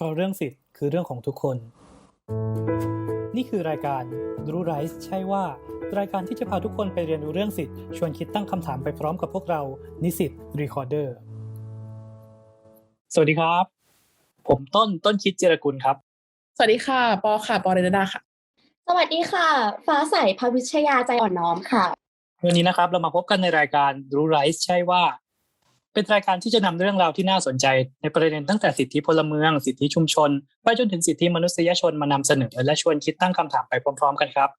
เพราะเรื่องสิทธิ์คือเรื่องของทุกคน นี่คือรายการรู้ไรส์ใช่ว่า รายการที่จะพาทุกคนไปเรียนรู้เรื่องสิทธิ์ชวนคิดตั้งคำถามไปพร้อมกับพวกเรา นิสิตรีคอร์เดอร์ สวัสดีครับ ผมต้นต้นคิดเจรกุลครับ สวัสดีค่ะ ปอค่ะ ปอเรนดาค่ะ สวัสดีค่ะ ฟ้าใสภวิชยาใจอ่อนน้อมค่ะ วันนี้นะครับเรามาพบกันในรายการรู้ไรส์ใช่ว่า เป็นรายการที่จะนำเรื่องราวที่น่าสนใจ ในประเด็นตั้งแต่สิทธิพลเมือง สิทธิชุมชน ไปจนถึงสิทธิมนุษยชนมานำเสนอ และชวนคิดตั้งคำถามไปพร้อม ๆ กันครับ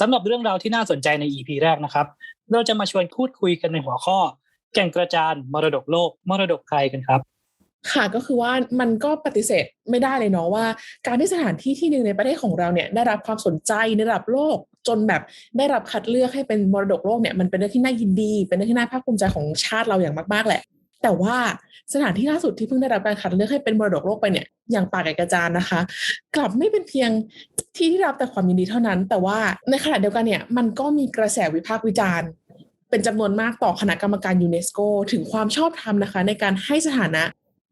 สำหรับเรื่องราวที่น่าสนใจใน EP แรกนะครับ เราจะมาชวนพูดคุยกันในหัวข้อ แก่งกระจานมรดกโลก มรดกใครกันครับ ค่ะก็คือว่ามันก็ปฏิเสธไม่ได้เลยเนาะว่า การที่สถานที่ที่หนึ่งในประเทศของเราเนี่ยได้รับความสนใจในระดับโลกจนแบบได้รับคัดเลือกให้เป็นมรดกโลกเนี่ยมันเป็นเรื่องที่น่ายินดี เป็นเรื่องที่น่าภาคภูมิใจของชาติเราอย่างมากๆแหละ แต่ว่าสถานที่ล่าสุดที่เพิ่งได้รับการคัดเลือกให้เป็นมรดกโลกไปเนี่ยอย่างป่าแก่กระจานนะคะ กลับไม่เป็นเพียงที่ที่รับแต่ความยินดีเท่านั้น แต่ว่าในขณะเดียวกันเนี่ยมันก็มีกระแสวิพากษ์วิจารณ์เป็นจำนวนมากต่อคณะกรรมการยูเนสโก ถึงความชอบธรรมนะคะ ในการให้สถานะ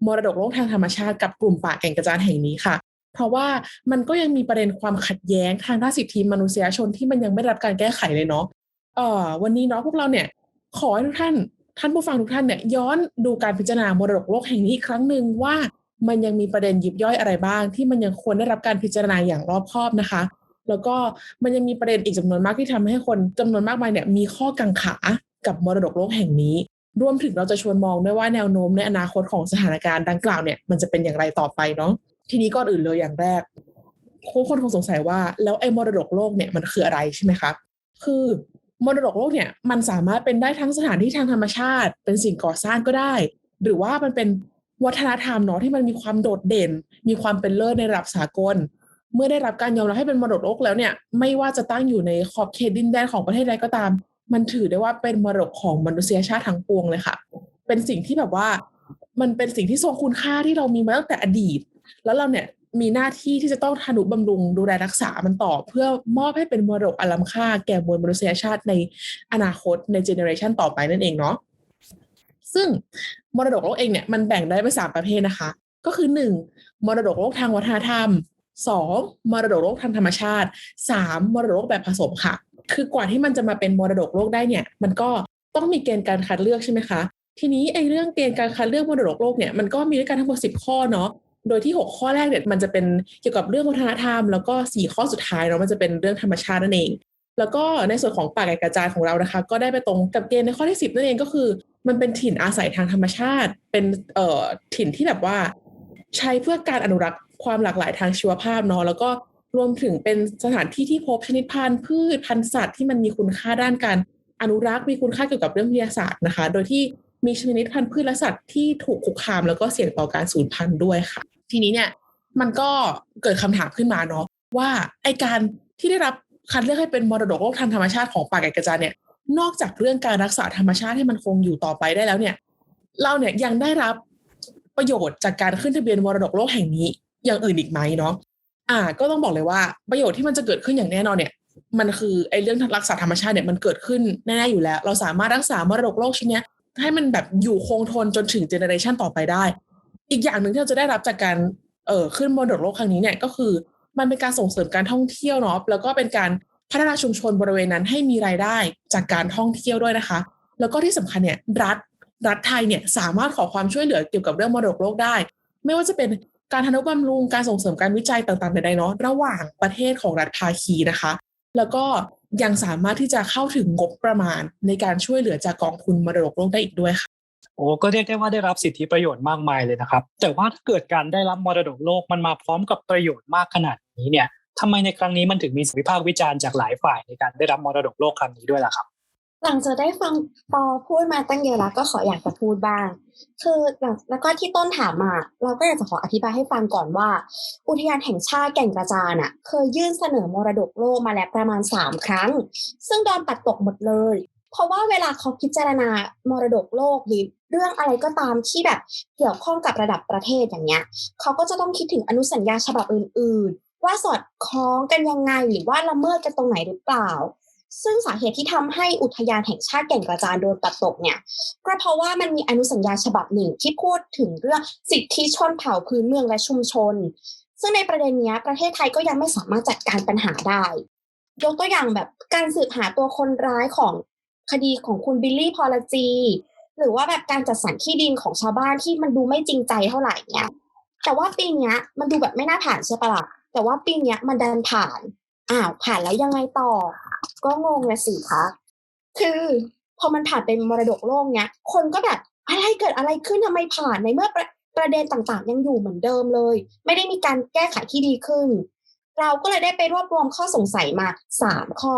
มรดกโลกทางธรรมชาติกับกลุ่มป่าแก่งกระจานแห่งนี้ค่ะ เพราะว่ามันก็ยังมีประเด็นความขัดแย้งทางด้านสิทธิมนุษยชนที่มันยังไม่ได้รับการแก้ไขเลยเนาะเอ่อวันนี้เนาะพวกเราเนี่ยขอให้ทุกท่านท่านผู้ฟังทุกท่านเนี่ยย้อนดูการพิจารณามรดกโลกแห่งนี้อีกครั้งหนึ่งว่ามันยังมีประเด็นยิบย่อยอะไรบ้าง ที่มันยังควรได้รับการพิจารณาอย่างรอบคอบนะคะ แล้วก็มันยังมีประเด็นอีกจำนวนมากที่ทำให้คนจำนวนมากมายเนี่ยมีข้อกังขากับมรดกโลกแห่งนี้ รวมถึงเราจะชวนมองด้วยว่าแนวโน้มในอนาคตของสถานการณ์ดังกล่าวเนี่ยมันจะเป็นอย่างไรต่อไปเนาะทีนี้ก่อนอื่นเลยอย่างแรกทุกคนคงสงสัยว่าแล้วไอ้มรดกโลกเนี่ยมันคืออะไรใช่ไหมคะคือมรดกโลกเนี่ยมันสามารถเป็นได้ทั้งสถานที่ทางธรรมชาติ เป็นสิ่งก่อสร้างก็ได้ หรือว่ามันเป็นวัฒนธรรมเนาะที่มันมีความโดดเด่น มีความเป็นเลิศในระดับสากล เมื่อได้รับการยอมรับให้เป็นมรดกโลกแล้วเนี่ยไม่ว่าจะตั้งอยู่ในขอบเขตดินแดนของประเทศใดก็ตาม มันถือได้ว่าเป็นมรดกของมนุษยชาติทั้งปวงเลยค่ะ เป็นสิ่งที่แบบว่ามันเป็นสิ่งที่ทรงคุณค่าที่เรามีมาตั้งแต่อดีต แล้วเราเนี่ยมีหน้าที่ที่จะต้องทนุบำรุงดูแลรักษามันต่อ เพื่อมอบให้เป็นมรดกอล้ำค่า แก่มวลมนุษยชาติในอนาคตในเจเนอเรชันต่อไปนั่นเองเนาะซึ่งมรดกโลกเองเนี่ยมันแบ่งได้เป็นสามประเภทนะคะ ก็คือหนึ่งมรดกโลกทางวัฒนธรรมสองมรดกโลกทางธรรมชาติสามมรดกโลกแบบผสมค่ะ คือกว่าที่มันจะมาเป็นมรดกโลกได้เนี่ย มันก็ต้องมีเกณฑ์การคัดเลือกใช่ไหมคะ ทีนี้ไอ้เรื่องเกณฑ์การคัดเลือกมรดกโลกเนี่ยมันก็มีด้วยกันทั้งหมดสิบข้อเนาะโดยที่ 6 ข้อแรกเนี่ยมันจะเป็นเกี่ยวกับเรื่องวัฒนธรรม แล้วก็ 4 ข้อสุดท้ายเนาะมันจะเป็นเรื่องธรรมชาตินั่นเอง แล้วก็ในส่วนของป่าไก่กระจายของเรานะคะ ก็ได้ไปตรงกับเกณฑ์ในข้อที่ 10 นั่นเองก็คือ มันเป็นถิ่นอาศัยทางธรรมชาติ เป็นเอ่อถิ่นที่แบบว่า ใช้เพื่อการอนุรักษ์ความหลากหลายทางชีวภาพเนาะแล้วก็ รวมถึงเป็นสถานที่ที่พบชนิดพันธุ์พืชพันธุ์สัตว์ที่มันมีคุณค่าด้านการอนุรักษ์มีคุณค่าเกี่ยวกับเรื่องวิทยาศาสตร์นะคะ โดยที่มีชนิดพันธุ์พืชและสัตว์ที่ถูกคุกคาม แล้วก็เสี่ยงต่อการสูญพันธุ์ด้วยค่ะ ทีนี้เนี่ยมันก็เกิดคำถามขึ้นมาเนาะว่าไอการที่ได้รับคัดเลือกให้เป็นมรดกโลกทางธรรมชาติของป่าแก่กระจานเนี่ยนอกจากเรื่องการรักษาธรรมชาติให้มันคงอยู่ต่อไปได้แล้วเนี่ย เราเนี่ยยังได้รับประโยชน์จากการขึ้นทะเบียนมรดกโลกแห่งนี้อย่างอื่นอีกไหมเนาะ อ่า ก็ต้องบอกเลยว่าประโยชน์ที่มันจะเกิดขึ้นอย่างแน่นอนเนี่ย มันคือไอ้เรื่องรักษาธรรมชาติเนี่ยมันเกิดขึ้นแน่ๆอยู่แล้ว เราสามารถรักษามรดกโลกชิ้นนี้ให้มันแบบอยู่คงทนจนถึงเจเนอเรชันต่อไปได้ อีกอย่างหนึ่งที่เราจะได้รับจากการเอ่อขึ้นมรดกโลกครั้งนี้เนี่ยก็คือ มันเป็นการส่งเสริมการท่องเที่ยวเนาะแล้วก็เป็นการพัฒนาชุมชนบริเวณนั้นให้มีรายได้จากการท่องเที่ยวด้วยนะคะ แล้วก็ที่สำคัญเนี่ยรัฐรัฐไทยเนี่ยสามารถขอความช่วยเหลือเกี่ยวกับเรื่องมรดกโลกได้ ไม่ว่าจะเป็น การทนุบำรุงการส่งเสริมการวิจัยต่างๆใดๆเนาะระหว่างประเทศของรัฐภาคีนะคะ แล้วก็ยังสามารถที่จะเข้าถึงงบประมาณในการช่วยเหลือจากกองทุนมรดกโลกได้อีกด้วยค่ะโอ้ก็เรียกได้ว่าได้รับสิทธิประโยชน์มากมายเลยนะครับ แต่ว่าถ้าเกิดการได้รับมรดกโลกมันมาพร้อมกับประโยชน์มากขนาดนี้เนี่ยทำไมในครั้งนี้มันถึงมีสวิพากษ์วิจารณ์จากหลายฝ่ายในการได้รับมรดกโลกครั้งนี้ด้วยล่ะครับ หลังจากได้ฟังปอพูดมาตั้งเยอะแล้วก็ขออยากจะพูดบ้าง คือหลังแล้วก็ที่ต้นถามมาเราก็อยากจะขออธิบายให้ฟังก่อนว่า อุทยานแห่งชาติแก่งกระจานอะเคยยื่นเสนอมรดกโลกมาแล้วประมาณสามครั้ง ซึ่งโดนปัดตกหมดเลย เพราะว่าเวลาเขาพิจารณามรดกโลกหรือเรื่องอะไรก็ตามที่แบบเกี่ยวข้องกับระดับประเทศอย่างเงี้ยเขาก็จะต้องคิดถึงอนุสัญญาฉบับอื่น ๆ ว่าสอดคล้องกันยังไงหรือว่าละเมิดกันตรงไหนหรือเปล่า ซึ่งสาเหตุที่ทำให้อุทยานแห่งชาติแก่งกระจานโดนตัดตกเนี่ยก็เพราะว่ามันมีอนุสัญญาฉบับหนึ่งที่พูดถึงเรื่องสิทธิชนเผ่าพื้นเมืองและชุมชน ซึ่งในประเด็นนี้ประเทศไทยก็ยังไม่สามารถจัดการปัญหาได้ ยกตัวอย่างแบบการสืบหาตัวคนร้ายของคดีของคุณบิลลี่พอลจี หรือว่าแบบการจัดสรรที่ดินของชาวบ้านที่มันดูไม่จริงใจเท่าไหร่เนี่ยแต่ว่าปีนี้มันดูแบบไม่น่าผ่านใช่ปะล่ะแต่ว่าปีนี้มันดันผ่าน อ้าวผ่านแล้วยังไงต่อ ก็งงเลยสิคะคือพอมันผ่านเป็นมรดกโลกเนี้ย คนก็แบบอะไรเกิดอะไรขึ้นทำไมผ่านในเมื่อประประเด็นต่างๆ ยังอยู่เหมือนเดิมเลย ไม่ได้มีการแก้ไขที่ดีขึ้น เราก็เลยได้ไปรวบรวมข้อสงสัยมาสามข้อ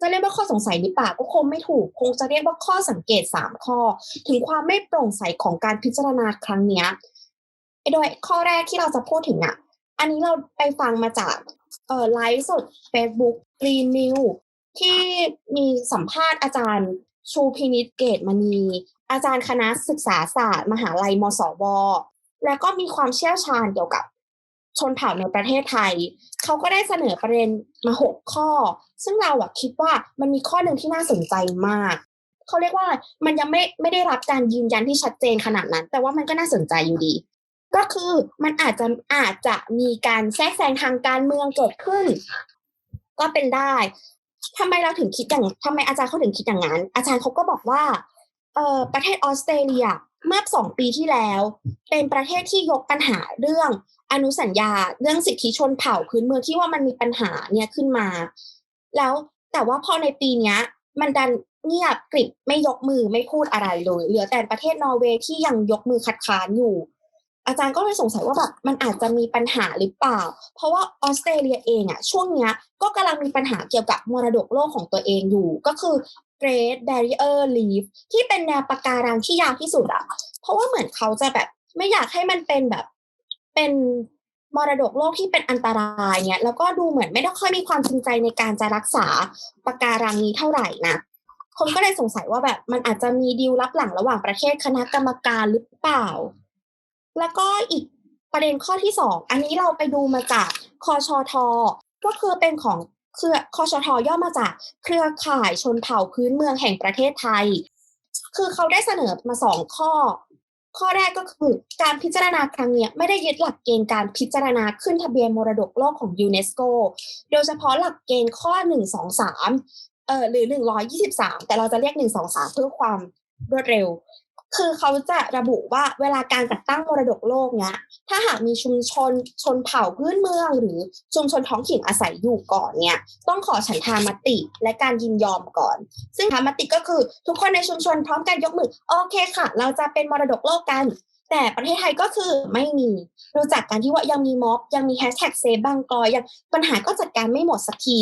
จะเรียกว่าข้อสงสัยหรือเปล่าก็คงไม่ถูก คงจะเรียกว่าข้อสังเกตสามข้อ ถึงความไม่โปร่งใสของการพิจารณาครั้งเนี้ยโดยข้อแรกที่เราจะพูดถึงอะ อันนี้เราไปฟังมาจาก เอ่อไลฟ์สด Facebook รีนิวที่มีสัมภาษณ์อาจารย์ชูพินิจเกตมณี อาจารย์คณะศึกษาศาสตร์มหาลัยมศวแล้วก็มีความเชี่ยวชาญเกี่ยวกับชนเผ่าในประเทศไทย เขาก็ได้เสนอประเด็นมาหกข้อ ซึ่งเราอะคิดว่ามันมีข้อหนึ่งที่น่าสนใจมาก เขาเรียกว่ามันยังไม่ไม่ได้รับการยืนยันที่ชัดเจนขนาดนั้น แต่ว่ามันก็น่าสนใจอยู่ดี ก็คือมันอาจจะอาจจะมีการแทรกแซงทางการเมืองเกิดขึ้น ก็เป็นได้ทำไมเราถึงคิดอย่างทำไมอาจารย์เขาถึงคิดอย่างนั้น อาจารย์เขาก็บอกว่าเอ่อประเทศออสเตรเลียเมื่อสองปีที่แล้ว เป็นประเทศที่ยกปัญหาเรื่องอนุสัญญาเรื่องสิทธิชนเผ่าพื้นเมืองที่ว่ามันมีปัญหาเนี่ยขึ้นมา แล้วแต่ว่าพอในปีเนี้ยมันดันเงียบกริบไม่ยกมือไม่พูดอะไรเลย เหลือแต่ประเทศนอร์เวย์ที่ยังยกมือคัดค้านอยู่ อาจารย์ก็เลยสงสัยว่าแบบมันอาจจะมีปัญหาหรือเปล่า เพราะว่าออสเตรเลียเองอะช่วงเนี้ยก็กำลังมีปัญหาเกี่ยวกับมรดกโลกของตัวเองอยู่ ก็คือ Great Barrier Reef ที่เป็นแนวปะการังที่ยาวที่สุดอะเพราะว่าเหมือนเขาจะแบบไม่อยากให้มันเป็นแบบเป็นมรดกโลกที่เป็นอันตรายเนี่ย แล้วก็ดูเหมือนไม่ได้ค่อยมีความจริงใจในการจะรักษาปะการังนี้เท่าไหร่นะคนก็เลยสงสัยว่าแบบมันอาจจะมีดีลลับหลังระหว่างประเทศคณะกรรมการหรือเปล่า แล้วก็อีกประเด็นข้อที่สองอันนี้เราไปดูมาจากคอชอทอก็คือเป็นของเครือคอชทอย่อมาจากเครือข่ายชนเผ่าพื้นเมืองแห่งประเทศไทย คือเขาได้เสนอมาสองข้อ ข้อแรกก็คือการพิจารณาครั้งนี้ไม่ได้ยึดหลักเกณฑ์การพิจารณาขึ้นทะเบียนมรดกโลกของยูเนสโก โดยเฉพาะหลักเกณฑ์ข้อหนึ่งสองสามเออหรือหนึ่งร้อยยี่สิบสามแต่เราจะเรียกหนึ่งสองสามเพื่อความรวดเร็ว คือเขาจะระบุว่าเวลาการจัดตั้งมรดกโลกเนี้ย ถ้าหากมีชุมชนชนเผ่าพื้นเมือง หรือชุมชนท้องถิ่นอาศัยอยู่ก่อนเนี่ย ต้องขอฉันทามติและการยินยอมก่อน ซึ่งทามติก็คือทุกคนในชุมชนพร้อมกันยกมือ โอเคค่ะ เราจะเป็นมรดกโลกกัน แต่ประเทศไทยก็คือไม่มีรู้จักกันที่ว่ายังมีม็อบยังมีแฮชแท็กเซบางกอยยังปัญหาก็จัดการไม่หมดสักที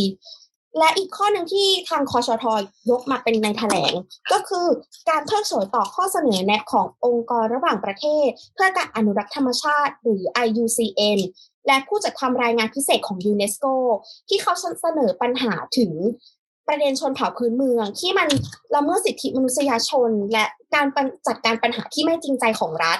และอีกข้อหนึ่งที่ทางคอชทยกมาเป็นในแถลง ก็คือการเพิกเฉยต่อข้อเสนอแนะขององค์กรระหว่างประเทศ เพื่อการอนุรักษ์ธรรมชาติหรือ IUCN และผู้จัดทำรายงานพิเศษของยูเนสโกที่เขาเสนอปัญหาถึงประเด็นชนเผ่าพื้นเมือง ที่มันละเมิดสิทธิมนุษยชน และการจัดการปัญหาที่ไม่จริงใจของรัฐ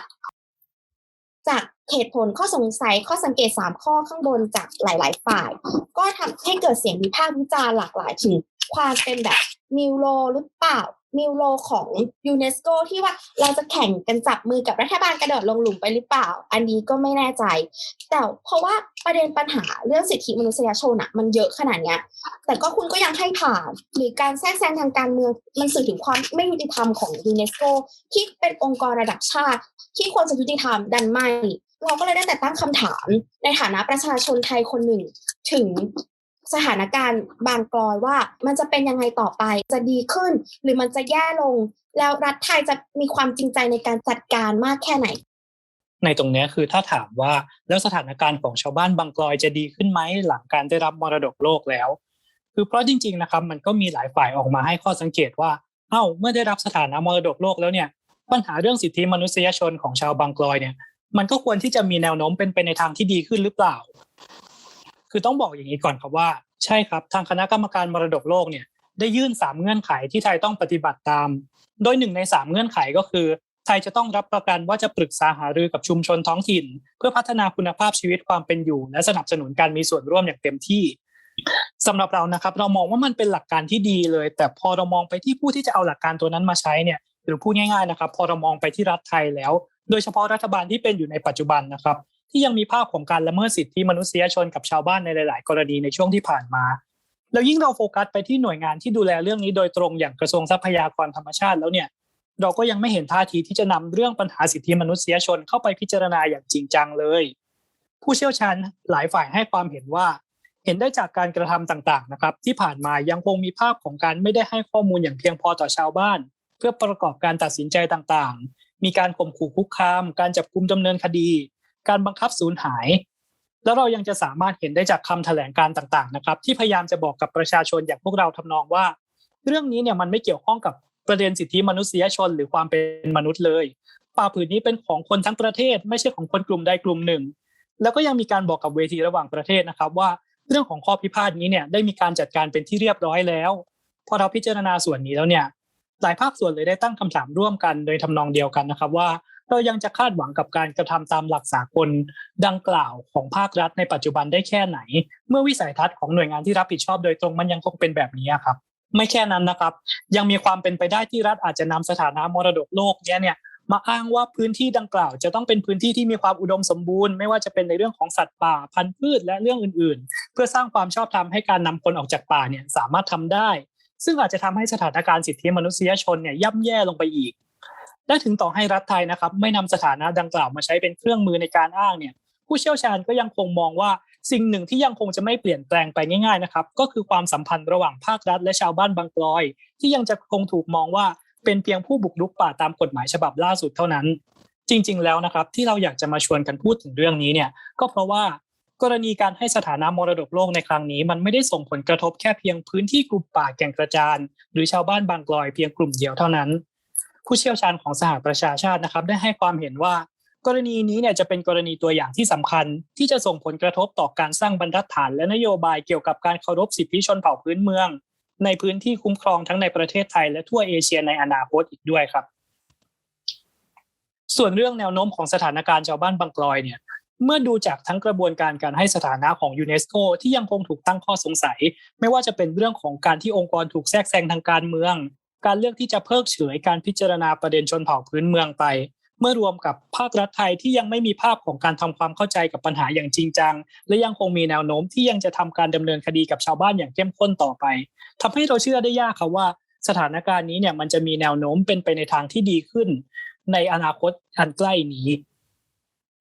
จากเหตุผลข้อสงสัยข้อสังเกต 3 ข้อข้างบนจากหลาย ๆ ฝ่าย ก็ทำให้เกิดเสียงวิพากษ์วิจารณ์หลากหลายถึงความเป็นแบบนิวโรหรือเปล่านิวโรของยูเนสโกที่ว่าเราจะแข่งกันจับมือกับรัฐบาลกระโดดลงหลุมไปหรือเปล่า อันนี้ก็ไม่แน่ใจ แต่เพราะว่าประเด็นปัญหาเรื่องสิทธิมนุษยชนอะมันเยอะขนาดเนี้ย แต่ก็คุณก็ยังให้ผ่านหรือการแทรกแซงทางการเมืองมันสื่อถึงความไม่ยุติธรรมของยูเนสโกที่เป็นองค์กรระดับชาติ ที่ควรจะยุติธรรมดันไม่ เราก็เลยได้แต่ตั้งคำถาม ในฐานะประชาชนไทยคนหนึ่ง ถึงสถานการณ์บางกลอยว่ามันจะเป็นยังไงต่อไปจะดีขึ้น หรือมันจะแย่ลง แล้วรัฐไทยจะมีความจริงใจในการจัดการมากแค่ไหน ในตรงนี้คือถ้าถามว่าแล้วสถานการณ์ของชาวบ้านบางกลอยจะดีขึ้นไหมหลังการได้รับมรดกโลกแล้ว คือเพราะจริง ๆนะครับ มันก็มีหลายฝ่ายออกมาให้ข้อสังเกตว่าเอ้าเมื่อได้รับสถานะมรดกโลกแล้วเนี่ย ปัญหาเรื่องสิทธิมนุษยชนของชาวบางกลอยเนี่ย มันก็ควรที่จะมีแนวโน้มเป็นไปในทางที่ดีขึ้นหรือเปล่า คือต้องบอกอย่างนี้ก่อนครับว่า ใช่ครับ ทางคณะกรรมการมรดกโลกเนี่ยได้ยื่นสามเงื่อนไขที่ไทยต้องปฏิบัติตาม โดยหนึ่งในสามเงื่อนไขก็คือ ไทยจะต้องรับประกันว่าจะปรึกษาหารือกับชุมชนท้องถิ่น เพื่อพัฒนาคุณภาพชีวิตความเป็นอยู่ และสนับสนุนการมีส่วนร่วมอย่างเต็มที่สำหรับเรานะครับ เรามองว่ามันเป็นหลักการที่ดีเลย แต่พอเรามองไปที่ผู้ที่จะเอาหลักการตัวนั้นมาใช้เนี่ย หรือพูดง่ายๆนะครับ พอเรามองไปที่รัฐไทยแล้ว โดยเฉพาะรัฐบาลที่เป็นอยู่ในปัจจุบันนะครับ ที่ยังมีภาพของการละเมิดสิทธิมนุษยชนกับชาวบ้านในหลาย ๆ กรณีในช่วงที่ผ่านมาแล้วยิ่งเราโฟกัสไปที่หน่วยงานที่ดูแลเรื่องนี้โดยตรงอย่างกระทรวงทรัพยากรธรรมชาติแล้วเนี่ยเราก็ยังไม่เห็นท่าทีที่จะนำเรื่องปัญหาสิทธิมนุษยชนเข้าไปพิจารณาอย่างจริงจังเลย ผู้เชี่ยวชาญหลายฝ่ายให้ความเห็นว่า เห็นได้จากการกระทำต่างๆนะครับ ที่ผ่านมายังคงมีภาพของการไม่ได้ให้ข้อมูลอย่างเพียงพอต่อชาวบ้าน เพื่อประกอบการตัดสินใจต่างๆ มีการข่มขู่คุกคาม การจับกุมดำเนินคดี การบังคับสูญหาย แล้วเรายังจะสามารถเห็นได้จากคำแถลงการต่างๆนะครับ ที่พยายามจะบอกกับประชาชนอย่างพวกเราทำนองว่า เรื่องนี้เนี่ยมันไม่เกี่ยวข้องกับประเด็นสิทธิมนุษยชนหรือความเป็นมนุษย์เลย ป่าผืนนี้เป็นของคนทั้งประเทศ ไม่ใช่ของคนกลุ่มใดกลุ่มหนึ่ง แล้วก็ยังมีการบอกกับเวทีระหว่างประเทศนะครับว่าเรื่องของข้อพิพาทนี้เนี่ยได้มีการจัดการเป็นที่เรียบร้อยแล้ว พอเราพิจารณาส่วนนี้แล้วเนี่ย หลายภาคส่วนเลยได้ตั้งคำถามร่วมกันโดยทำนองเดียวกันนะครับว่าเรายังจะคาดหวังกับการกระทำตามหลักสากลดังกล่าวของภาครัฐในปัจจุบันได้แค่ไหน เมื่อวิสัยทัศน์ของหน่วยงานที่รับผิดชอบโดยตรงมันยังคงเป็นแบบนี้ครับ ไม่แค่นั้นนะครับ ยังมีความเป็นไปได้ที่รัฐอาจจะนำสถานะมรดกโลกเนี้ยเนี่ยมาอ้างว่าพื้นที่ดังกล่าว จะต้องเป็นพื้นที่ที่มีความอุดมสมบูรณ์ ไม่ว่าจะเป็นในเรื่องของสัตว์ป่าพันธุ์พืชและเรื่องอื่น ๆ เพื่อสร้างความชอบธรรมให้การนำคนออกจากป่าเนี่ยสามารถทำได้ ซึ่งอาจจะทำให้สถานการณ์สิทธิมนุษยชนเนี่ยย่ำแย่ลงไปอีกและถึงต่อให้รัฐไทยนะครับ ไม่นำสถานะดังกล่าวมาใช้เป็นเครื่องมือในการอ้างเนี่ยผู้เชี่ยวชาญก็ยังคงมองว่าสิ่งหนึ่งที่ยังคงจะไม่เปลี่ยนแปลงไปง่ายๆนะครับ ก็คือความสัมพันธ์ระหว่างภาครัฐและชาวบ้านบางกลอย ที่ยังจะคงถูกมองว่าเป็นเพียงผู้บุกรุกป่าตามกฎหมายฉบับล่าสุดเท่านั้น จริง ๆ แล้วนะครับ ที่เราอยากจะมาชวนกันพูดถึงเรื่องนี้เนี่ย ก็เพราะว่า กรณีการให้สถานะมรดกโลกในครั้งนี้ มันไม่ได้ส่งผลกระทบแค่เพียงพื้นที่กลุ่มป่าแก่งกระจาน หรือชาวบ้านบางกลอยเพียงกลุ่มเดียวเท่านั้น ผู้เชี่ยวชาญของสหประชาชาตินะครับ ได้ให้ความเห็นว่า กรณีนี้เนี่ยจะเป็นกรณีตัวอย่างที่สำคัญ ที่จะส่งผลกระทบต่อการสร้างบรรทัดฐาน และนโยบายเกี่ยวกับการเคารพสิทธิชนเผ่าพื้นเมือง ในพื้นที่คุ้มครองทั้งในประเทศไทย และทั่วเอเชียในอนาคตอีกด้วยครับ ส่วนเรื่องแนวโน้มของสถานการณ์ชาวบ้านบางกลอยเนี่ย เมื่อดูจากทั้งกระบวนการการให้สถานะของยูเนสโกที่ยังคงถูกตั้งข้อสงสัย ไม่ว่าจะเป็นเรื่องของการที่องค์กรถูกแทรกแซงทางการเมือง การเลือกที่จะเพิกเฉยการพิจารณาประเด็นชนเผ่าพื้นเมืองไป เมื่อรวมกับภาครัฐไทยที่ยังไม่มีภาพของการทำความเข้าใจกับปัญหาอย่างจริงจัง และยังคงมีแนวโน้มที่ยังจะทำการดำเนินคดีกับชาวบ้านอย่างเข้มข้นต่อไปทำให้เราเชื่อได้ยากครับว่า สถานการณ์นี้เนี่ยมันจะมีแนวโน้มเป็นไปในทางที่ดีขึ้น ในอนาคตอันใกล้นี้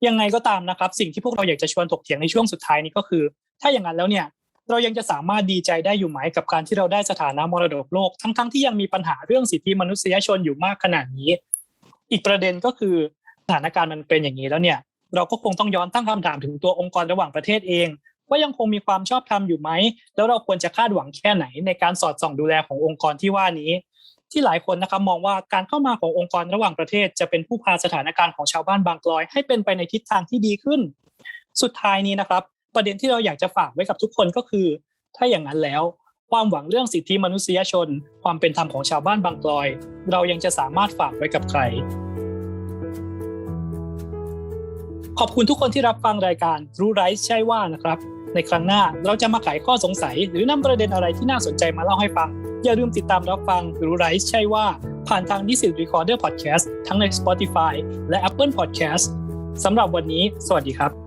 ยังไงก็ตามนะครับ สิ่งที่พวกเราอยากจะชวนถกเถียงในช่วงสุดท้ายนี้ก็คือ ถ้าอย่างนั้นแล้วเนี่ยเรายังจะสามารถดีใจได้อยู่ไหมกับการที่เราได้สถานะมรดกโลก ทั้งๆที่ยังมีปัญหาเรื่องสิทธิมนุษยชนอยู่มากขนาดนี้ อีกประเด็นก็คือสถานการณ์มันเป็นอย่างนี้แล้วเนี่ย เราก็คงต้องย้อนตั้งคำถามถึงตัวองค์กรระหว่างประเทศเอง ว่ายังคงมีความชอบธรรมอยู่ไหมแล้วเราควรจะคาดหวังแค่ไหนในการสอดส่องดูแลขององค์กรที่ว่านี้ ที่หลายคนนะครับมองว่าการเข้ามาขององค์กรระหว่างประเทศ จะเป็นผู้พาสถานการณ์ของชาวบ้านบางกลอย ให้เป็นไปในทิศทางที่ดีขึ้น สุดท้ายนี้นะครับ ประเด็นที่เราอยากจะฝากไว้กับทุกคนก็คือ ถ้าอย่างนั้นแล้ว ความหวังเรื่องสิทธิมนุษยชน ความเป็นธรรมของชาวบ้านบางกลอย เรายังจะสามารถฝากไว้กับใคร ขอบคุณทุกคนที่รับฟังรายการรู้ไร้ใช่ว่านะครับ ในครั้งหน้าเราจะมาไขข้อสงสัย หรือนำประเด็นอะไรที่น่าสนใจมาเล่าให้ฟัง อย่าลืมติดตามรับฟังรู้ไรใช่ว่าผ่านทางดิสก์รีคอร์เดอร์พอดแคสต์ทั้งใน Spotify และ Apple Podcast สำหรับวันนี้ สวัสดีครับ